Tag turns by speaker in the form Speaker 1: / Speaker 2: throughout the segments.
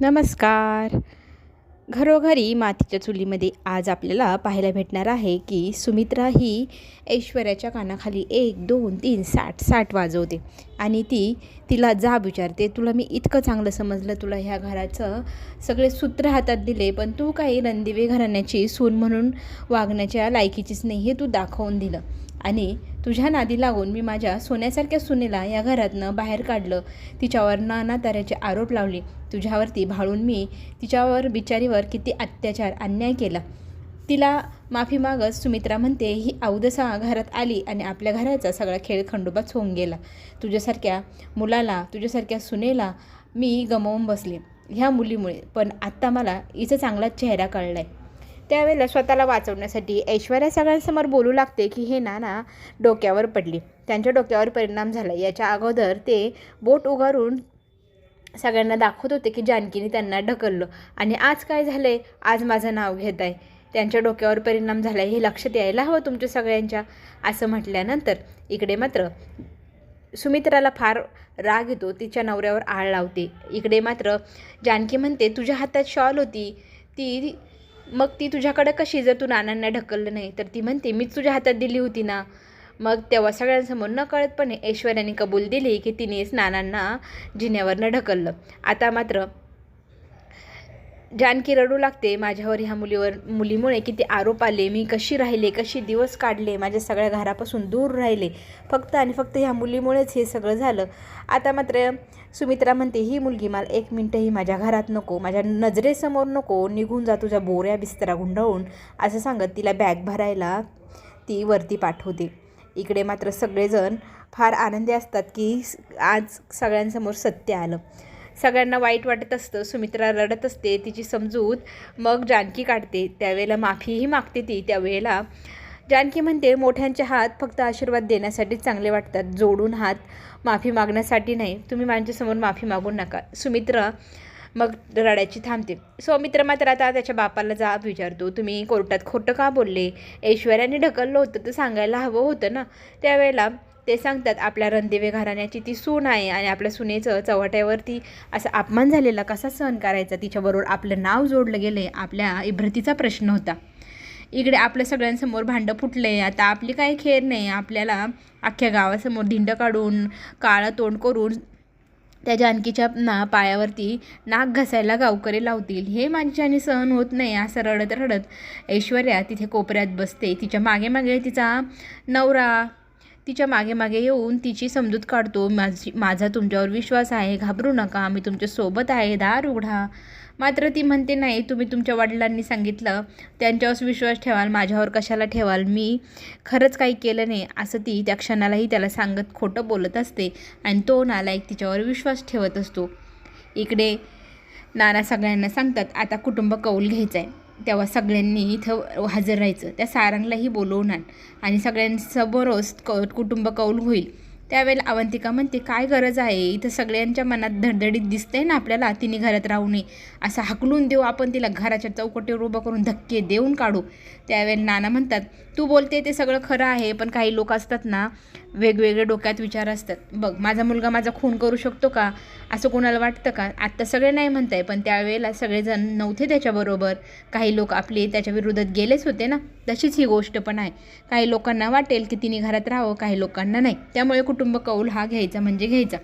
Speaker 1: नमस्कार. घरोघरी मातीच्या चुलीमध्ये आज आपल्याला पाहायला भेटणार आहे की सुमित्रा ही ऐश्वर्याच्या कानाखाली एक दोन तीन साठ साठ वाजवते आणि ती तिला जाब विचारते तुला मी इतकं चांगलं समजलं तुला ह्या घराचं सगळे सूत्र हातात दिले पण तू काही रणदिवे घराण्याची सून म्हणून वागण्याच्या लायकीचीच नाही हे तू दाखवून दिलं. आणि तुझ्या नादी लागून मी माझ्या सोन्यासारख्या सुनेला या घरातनं बाहेर काढलं. तिच्यावर नाना तऱ्याचे आरोप लावले. तुझ्यावरती भाळून मी तिच्यावर बिचारीवर किती अत्याचार अन्याय केला. तिला माफी मागत सुमित्रा म्हणते ही अवदसा घरात आली आणि आपल्या घराचा सगळा खेळ खंडोबाच होऊन गेला. तुझ्यासारख्या मुलाला तुझ्यासारख्या सुनेला मी गमावून बसले. ह्या मुलीमुळे. पण आत्ता मला हिचा चांगलाच चेहरा कळला आहे त्यावेळेला स्वतःला वाचवण्यासाठी ऐश्वर्या सगळ्यांसमोर बोलू लागते की हे नाना डोक्यावर पडली. त्यांच्या डोक्यावर परिणाम झाला. याच्या अगोदर ते बोट उगारून सगळ्यांना दाखवत होते की जानकीने त्यांना ढकललं. आणि आज काय झालं आहे आज माझं नाव घेत आहे. त्यांच्या डोक्यावर परिणाम झाला हे लक्षात यायला हवं तुमच्या सगळ्यांच्या असं म्हटल्यानंतर इकडे मात्र सुमित्राला फार राग येतो. तिच्या नवऱ्यावर आळ लावते. इकडे मात्र जानकी म्हणते तुझ्या हातात शॉल होती. ती मग ती तुझ्याकडं कशी? जर तू नानांना ढकललं नाही तर ती म्हणते मीच तुझ्या हातात दिली होती ना. मग तेव्हा सगळ्यांसमोर न कळतपणे ऐश्वर्याने कबूल दिली की तिनेच नानांना जिन्यावरनं ढकललं. आता मात्र जानकी रडू लागते माझ्यावर ह्या मुलीवर मुलीमुळे किती आरोप आले मी कशी राहिले कशी दिवस काढले माझ्या सगळ्या घरापासून दूर राहिले फक्त आणि फक्त ह्या मुलीमुळेच हे सगळं झालं. आता मात्र सुमित्रा म्हणते ही मुलगी मला एक मिनटंही माझ्या घरात नको माझ्या नजरेसमोर नको निघून जा तुझ्या बोऱ्या बिस्तरा गुंडाळून असं सांगत तिला बॅग भरायला ती वरती पाठवते. इकडे मात्र सगळेजण फार आनंदी असतात की आज सगळ्यांसमोर सत्य आलं. सगळ्यांना वाईट वाटत असतं सुमित्रा रडत असते तिची समजूत मग जानकी काढते. त्यावेळेला माफीही मागते ती. त्यावेळेला जानकी म्हणते मोठ्यांचे हात फक्त आशीर्वाद देण्यासाठीच चांगले वाटतात. जोडून हात माफी मागण्यासाठी नाही. तुम्ही माझ्यासमोर माफी मागू नका. सुमित्रा मग रडायची थांबते. सौमित्र मात्र आता त्याच्या बापाला जाब विचारतो. तुम्ही कोर्टात खोटं का बोलले? ऐश्वर्याने ढकललं होतं तर सांगायला हवं होतं ना? त्यावेळेला ते सांगतात आपल्या रणदेवे घराण्याची ती सून आहे आणि आपल्या सुनेचं चव्हाट्यावरती असा अपमान झालेला कसा सहन करायचा? तिच्याबरोबर आपलं नाव जोडलं गेले आपल्या इब्रतीचा प्रश्न होता. इकडे आपल्या सगळ्यांसमोर भांडं फुटले आता आपली काही खेर नाही आपल्याला अख्ख्या गावासमोर धिंड काढून काळं तोंड करून त्या जानकीच्या ना पायावरती नाक घसायला गावकरी लावतील. हे माझ्याने सहन होत नाही असं रडत रडत ऐश्वर्या तिथे कोपऱ्यात बसते. तिच्यामागे मागे तिचा नवरा तिच्यामागे मागे येऊन तिची समजूत काढतो. माझी माझा तुमच्यावर विश्वास आहे. घाबरू नका. मी तुमच्यासोबत आहे. दार उघडा. मात्र ती म्हणते नाही तुम्ही तुमच्या वडिलांनी सांगितलं. त्यांच्यावर विश्वास ठेवाल. माझ्यावर कशाला ठेवाल? मी खरंच काही केलं नाही. असं ती त्या क्षणालाही त्याला सांगत खोटं बोलत असते आणि तो नालायक तिच्यावर विश्वास ठेवत असतो. इकडे नाना सगळ्यांना सांगतात आता कुटुंब कौल घ्यायचं आहे तेव्हा सगळ्यांनी इथं हजर राहायचं. त्या सारंगलाही बोलवणार आणि सगळ्यांसमोरच क कुटुंब कौल होईल. त्यावेळेला अवंतिका म्हणते काय गरज आहे? इथं सगळ्यांच्या मनात धडधडीत दिसते ना आपल्याला? तिने घरात राहू नये. असं हकलून देऊ आपण तिला. घराच्या चौकटीवर उभं करून धक्के देऊन काढू. त्यावेळेला नाना म्हणतात तू बोलते ते सगळं खरं आहे पण काही लोक असतात ना वेगवेगळे डोक्यात विचार असतात. बघ माझा मुलगा माझा खून करू शकतो का? असं कोणाला वाटतं का? आत्ता सगळे नाही म्हणताय पण त्यावेळेला सगळेजण नव्हते त्याच्याबरोबर. काही लोक आपले त्याच्या विरोधात गेलेच होते ना? तशीच ही गोष्ट पण आहे. काही लोकांना वाटेल की तिने घरात राहावं काही लोकांना नाही. त्यामुळे कुटुंब कौल हा घ्यायचा म्हणजे घ्यायचा.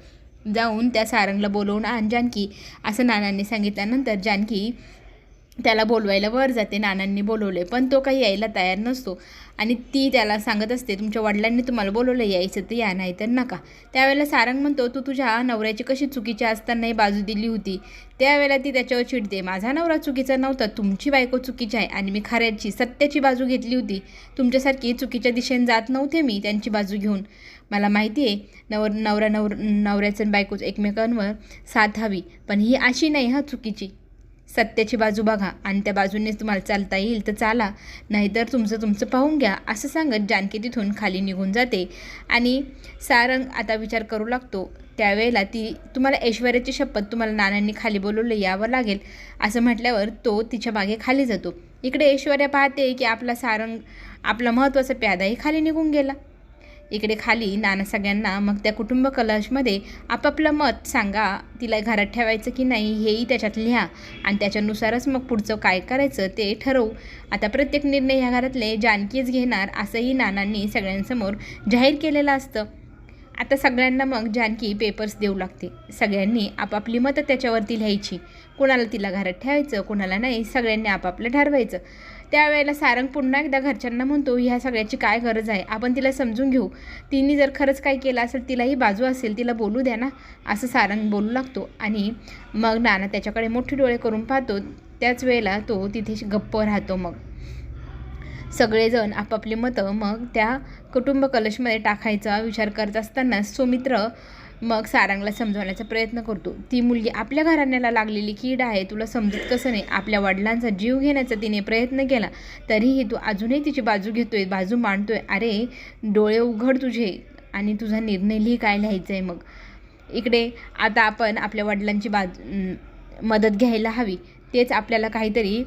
Speaker 1: जाऊन त्या सारंगला बोलवून आण जानकी. असं नानांनी सांगितल्यानंतर जानकी त्याला बोलवायला वर जाते नानांनी बोलवले पण तो काही यायला तयार नसतो. आणि ती त्याला सांगत असते तुमच्या वडिलांनी तुम्हाला बोलवलं यायचं तर या नाही तर नका. त्यावेळेला सारंग म्हणतो तू तुझ्या नवऱ्याची कशी चुकीची असतानाही बाजू दिली होती. त्यावेळेला ती त्याच्यावर चिडते माझा नवरा चुकीचा नव्हता तुमची बायको चुकीची आहे आणि मी खऱ्याची सत्याची बाजू घेतली होती. तुमच्यासारखी चुकीच्या दिशेने जात नव्हते मी त्यांची बाजू घेऊन. मला माहिती आहे नवर नवरा नवर नवऱ्याचं बायकोच एकमेकांवर साथ हवी पण ही अशी नाही हा चुकीची. सत्याची बाजू बघा आणि त्या बाजूनेच तुम्हाला चालता येईल तर चाला. नाहीतर तुमचं तुमचं पाहून घ्या. असं सांगत जानकी तिथून खाली निघून जाते. आणि सारंग आता विचार करू लागतो. त्यावेळेला ती तुम्हाला ऐश्वर्याची शपथ तुम्हाला नानांनी खाली बोलवलं यावं लागेल. असं म्हटल्यावर तो तिच्यामागे खाली जातो. इकडे ऐश्वर्या पाहते की आपला सारंग आपला महत्त्वाचा प्यादाही खाली निघून गेला. इकडे खाली नाना सगळ्यांना मग त्या कुटुंब कलशमध्ये आपापलं मत सांगा तिला घरात ठेवायचं की नाही हेही त्याच्यात लिहा आणि त्याच्यानुसारच मग पुढचं काय करायचं ते ठरवू. आता प्रत्येक निर्णय ह्या घरातले जानकीच घेणार असंही नानांनी सगळ्यांसमोर जाहीर केलेलं असतं. आता सगळ्यांना मग जानकी पेपर्स देऊ लागते. सगळ्यांनी आपापली मतं त्याच्यावरती लिहायची. कोणाला तिला घरात ठेवायचं कोणाला नाही सगळ्यांनी आपापलं ठरवायचं. त्यावेळेला सारंग पुन्हा एकदा घरच्यांना म्हणतो ह्या सगळ्याची काय गरज आहे? आपण तिला समजून घेऊ. तिने जर खरंच काय केलं असेल तिलाही बाजू असेल तिला बोलू द्या ना असं सारंग बोलू लागतो. आणि मग नाना त्याच्याकडे मोठे डोळे करून पाहतो. त्याच वेळेला तो तिथे गप्प राहतो मग. सगळेजण आपापली मतं मग त्या कुटुंब कलशमध्ये टाकायचा विचार करत असताना सुमित्र मग सारंगला समजवण्याचा प्रयत्न करतो. ती मुलगी आपल्या घराण्याला लागलेली कीड आहे तुला समजत कसं नाही? आपल्या वडिलांचा जीव घेण्याचा तिने प्रयत्न केला. तरीही तू अजूनही तिची बाजू घेतोय बाजू मांडतोय. अरे डोळे उघड तुझे आणि तुझा निर्णय लिही काय लिहायचं आहे मग? इकडे आता आपण आपल्या वडिलांची बाजू मदत घ्यायला हवी. तेच आपल्याला काहीतरी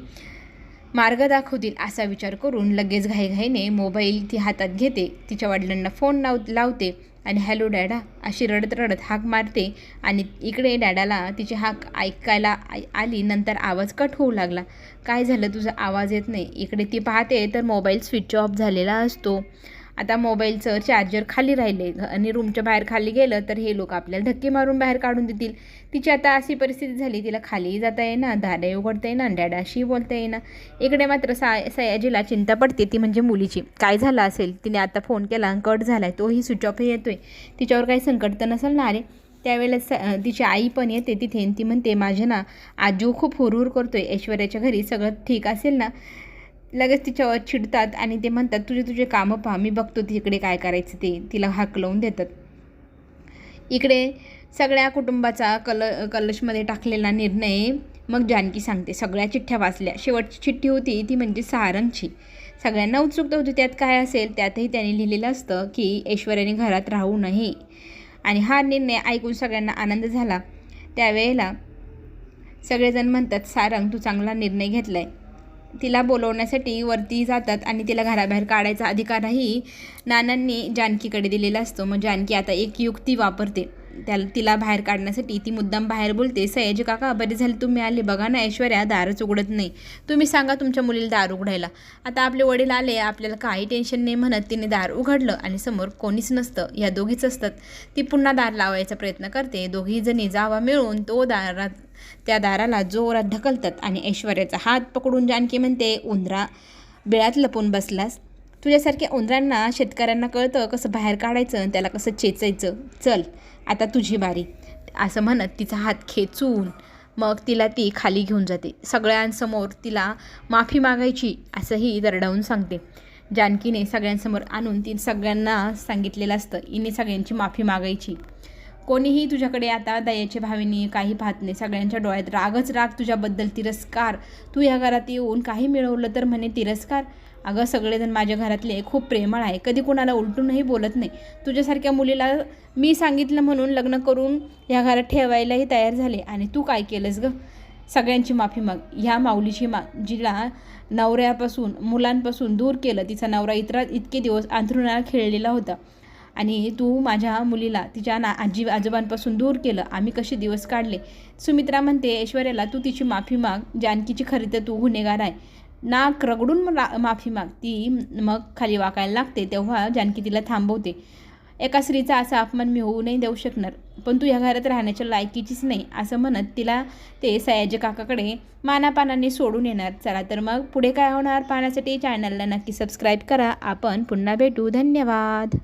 Speaker 1: मार्ग दाखवतील असा विचार करून लगेच घाईघाईने मोबाईल ती हातात घेते. तिच्या वडिलांना फोन लाव लावते. आणि हॅलो डॅडा अशी रडत रडत हाक मारते आणि इकडे डॅडाला तिची हाक ऐकायला आली नंतर आवाज कट होऊ लागला. काय झालं? तुझा आवाज येत नाही. इकडे ती पाहते तर मोबाईल स्विच ऑफ झालेला असतो. आता मोबाईलचं चार्जर खाली राहिले. आणि रूमच्या बाहेर खाली गेलं तर हे लोक आपल्याला धक्के मारून बाहेर काढून देतील. तिची आता अशी परिस्थिती झाली तिला खालीही जाता येईना दारे उघडता येईना डॅडाशी बोलता येईना. इकडे मात्र सा सयाजीला चिंता पडते ती म्हणजे मुलीची. काय झालं असेल? तिने आता फोन केला कट झाला आहे तोही स्विच ऑफ आहे तिच्यावर काही संकट तर नसेल ना अरे त्यावेळेला स तिची आई पण येते तिथे आणि ती म्हणते माझे ना आजू खूप हुरहुर करतोय. ऐश्वर्याच्या घरी सगळं ठीक असेल ना? लगेच तिच्यावर चिडतात आणि ते म्हणतात तुझे तुझे कामं पहा मी बघतो तिकडे काय करायचं ते. तिला हाकलवून देतात. इकडे सगळ्या कुटुंबाचा कल कलशमध्ये टाकलेला निर्णय मग जानकी सांगते सगळ्या चिठ्ठ्या वाचल्या. शेवटची चिठ्ठी होती ती म्हणजे सारंगची. सगळ्यांना उत्सुकता होती त्यात काय असेल त्यातही त्यांनी लिहिलेलं असतं की ऐश्वर्याने घरात राहू नये. आणि हा निर्णय ऐकून सगळ्यांना आनंद झाला. त्यावेळेला सगळेजण म्हणतात सारंग तू चांगला निर्णय घेतला आहे तिला बोलवण्यासाठी वरती जातात आणि तिला घराबाहेर काढायचा अधिकारही नानांनी जानकीकडे दिलेला असतो. मग जानकी आता एक युक्ती वापरते. त्याला तिला बाहेर काढण्यासाठी ती मुद्दाम बाहेर बोलते सयाजी काका बरे झाले तुम्ही आले बघा ना ऐश्वर्या दारच उघडत नाही. तुम्ही सांगा तुमच्या मुलीला दार उघडायला. आता आपले वडील आले आपल्याला काही टेन्शन नाही म्हणत तिने दार उघडलं आणि समोर कोणीच नसतं या दोघीच असतात. ती पुन्हा दार लावायचा प्रयत्न करते दोघी जणी जावा मिळून तो दारात त्या दाराला जोरात ढकलतात आणि ऐश्वर्याचा हात पकडून जानकी म्हणते उंदरा बिळात लपून बसलास? तुझ्यासारख्या उंदरांना शेतकऱ्यांना कळतं कसं बाहेर काढायचं आणि त्याला कसं चेचायचं. चल. आता तुझी बारी. असं म्हणत तिचा हात खेचून मग तिला ती खाली घेऊन जाते. सगळ्यांसमोर तिला माफी मागायची असंही दरडावून सांगते. जानकीने सगळ्यांसमोर आणून ती सगळ्यांना सांगितलेलं असतं. हिने सगळ्यांची माफी मागायची. कोणीही तुझ्याकडे आता दयाचे भावीने काही पाहत नाही. सगळ्यांच्या डोळ्यात रागच राग तुझ्याबद्दल तिरस्कार. तू या घरात येऊन काही मिळवलं तर म्हणे तिरस्कार. अगं सगळेजण माझ्या घरातले खूप प्रेमळ आहे. कधी कोणाला उलटूनही बोलत नाही. तुझ्यासारख्या मुलीला मी सांगितलं म्हणून लग्न करून ह्या घरात ठेवायलाही तयार झाले. आणि तू काय केलंस गं? सगळ्यांची माफी माग. ह्या माऊलीची मा जिला नवऱ्यापासून मुलांपासून दूर केलं. तिचा नवरा इतर इतके दिवस अंथरुणाला खेळलेला होता. आणि तू माझ्या मुलीला तिच्या ना आजी आजोबांपासून दूर केलं. आम्ही कसे दिवस काढले? सुमित्रा म्हणते ऐश्वर्याला तू तिची माफी माग. जानकीची खरी तर तू गुन्हेगार आहे. नाक रगडून माफी मागती मग खाली वाकायला लागते तेव्हा जानकी तिला थांबवते. एका स्त्रीचा असा अपमान मी होऊ नाही देऊ शकणार पण तू ह्या घरात राहण्याच्या लायकीचीच नाही असं म्हणत तिला ते सयाजी काकाकडे मानापानाने सोडून येणार. चला तर मग पुढे काय होणार? पाहण्यासाठी चॅनलला नक्की सबस्क्राईब करा. आपण पुन्हा भेटू. धन्यवाद.